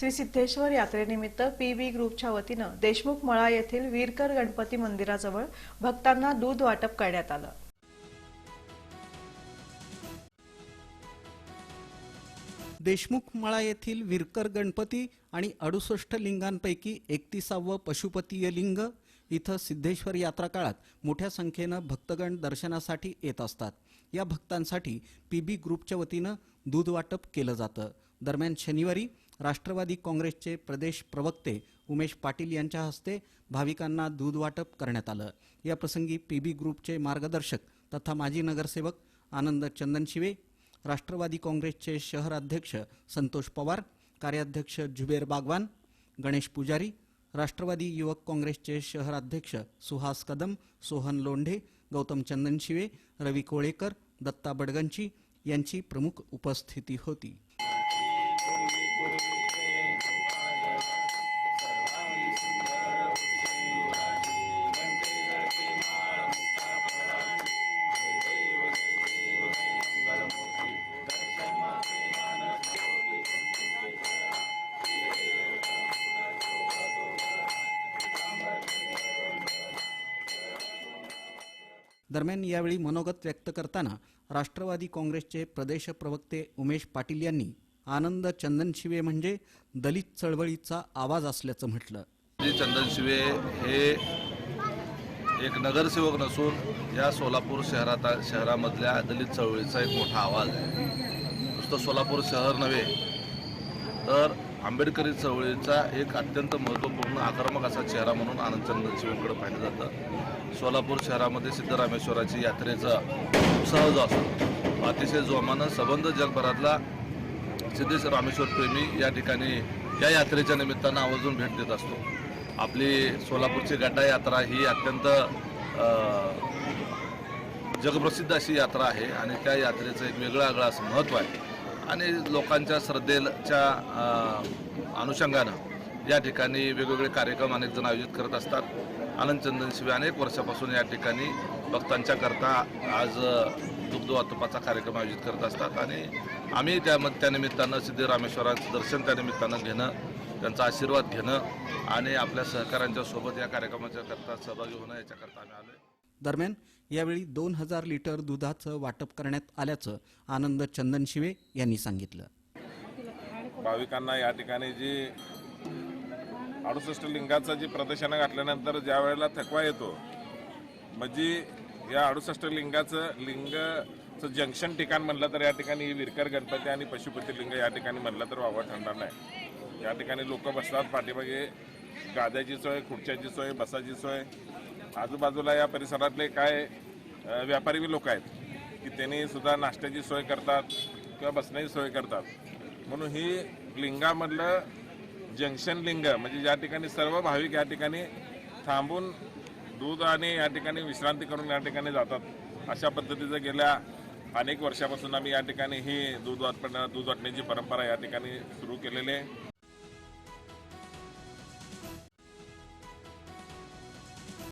श्री सिद्धेश्वर यात्रेनिमित्त P B ग्रुपच्या वतीनं देशमुख मळा येथील वीरकर गणपती मंदिराजवळ भक्तांना दूध वाटप करण्यात आलं. देशमुख मळा येथील विरकर गणपती आणि अडुसष्ट लिंगांपैकी एकतीसावं पशुपतीय लिंग इथं सिद्धेश्वर यात्रा काळात मोठ्या संख्येनं भक्तगण दर्शनासाठी येत असतात. या भक्तांसाठी पी बी ग्रुपच्या वतीनं दूध वाटप केलं जातं. दरम्यान शनिवारी राष्ट्रवादी काँग्रेसचे प्रदेश प्रवक्ते उमेश पाटील यांच्या हस्ते भाविकांना दूध वाटप करण्यात आलं. या प्रसंगी पी बी ग्रुपचे मार्गदर्शक तथा माजी नगरसेवक आनंद चंदनशिवे राष्ट्रवादी काँग्रेसचे शहर अध्यक्ष संतोष पवार कार्याध्यक्ष जुबेर बागवान गणेश पुजारी राष्ट्रवादी युवक काँग्रेसचे शहर अध्यक्ष सुहास कदम सोहन लोंढे गौतम चंदनशिवे रवी कोळेकर दत्ता बडगंची यांची प्रमुख उपस्थिती होती. दरम्यान यावेळी मनोगत व्यक्त करताना राष्ट्रवादी काँग्रेसचे प्रदेश प्रवक्ते उमेश पाटील यांनी आनंद चंदनशिवे म्हणजे दलित चळवळीचा आवाज असल्याचं म्हटलं. चंदनशिवे हे एक नगरसेवक नसून या सोलापूर शहरात शहरामधल्या दलित चळवळीचा एक मोठा आवाज आहे. नुसतं सोलापूर शहर नव्हे तर आंबेडकरी चळवळीचा एक अत्यंत महत्त्वपूर्ण आक्रमक असा चेहरा म्हणून आनंद चंदनशिवेंकडे पाहिलं जातं. सोलापूर शहरामध्ये सिद्धरामेश्वराची यात्रेचा उत्साह जो असतो अतिशय जोमानं सबंध जगभरातला सिद्धेश रामेश्वर प्रेमी या ठिकाणी या यात्रेच्या निमित्तानं आवर्जून भेट देत असतो. आपली सोलापूरची गड्डा यात्रा ही अत्यंत जगप्रसिद्ध अशी यात्रा आहे आणि त्या यात्रेचं एक वेगळं आगळं असं महत्त्व आहे. आणि लोकांच्या श्रद्धेच्या अनुषंगानं या ठिकाणी वेगवेगळे कार्यक्रम अनेक जण आयोजित करत असतात. आनंद चंदनशिवाय अनेक वर्षापासून या ठिकाणी भक्तांच्या करता आज दुग्ध वाटपाचा कार्यक्रम आयोजित करत असतात आणि आम्ही त्या त्या निमित्तानं सिद्धरामेश्वराचं दर्शन त्या निमित्तानं घेणं त्यांचा आशीर्वाद घेणं आणि आपल्या सहकाऱ्यांच्या सोबत या कार्यक्रमाच्या करता सहभागी होणं याच्याकरता आम्ही आलो दरम्यान यावेळी दोन हजार लिटर दुधाचं वाटप करण्यात आल्याचं आनंद चंदनशिवे यांनी सांगितलं. भाविकांना या ठिकाणी जी अडुसष्ट लिंगाचं जी प्रदर्शनं घातल्यानंतर ज्या वेळेला थकवा येतो म्हणजे या अडुसष्ट लिंगाचं लिंगचं जंक्शन ठिकाण म्हणलं तर या ठिकाणी विरकर गणपती आणि पशुपती लिंग या ठिकाणी म्हणलं तर वावर ठरणार नाही. या ठिकाणी लोक बसतात पाठीमागे गाद्याची सोय खुर्च्याची सोय बसाची सोय. आजूबाजूला या परिसरातले काय व्यापारी व्यापारी लोक आहेत की त्यांनी सुद्धा नाश्त्याची सोय करतात किंवा बसण्याची सोय करतात. म्हणून ही लिंगामधलं जंक्शन लिंग म्हणजे ज्या ठिकाणी सर्व भाविक या ठिकाणी थांबून दूध आणि या ठिकाणी विश्रांती करून या ठिकाणी जातात. अशा पद्धतीचं गेल्या अनेक वर्षापासून आम्ही या ठिकाणी ही दूध वाटपण दूध वाटण्याची परंपरा या ठिकाणी सुरू केलेली आहे.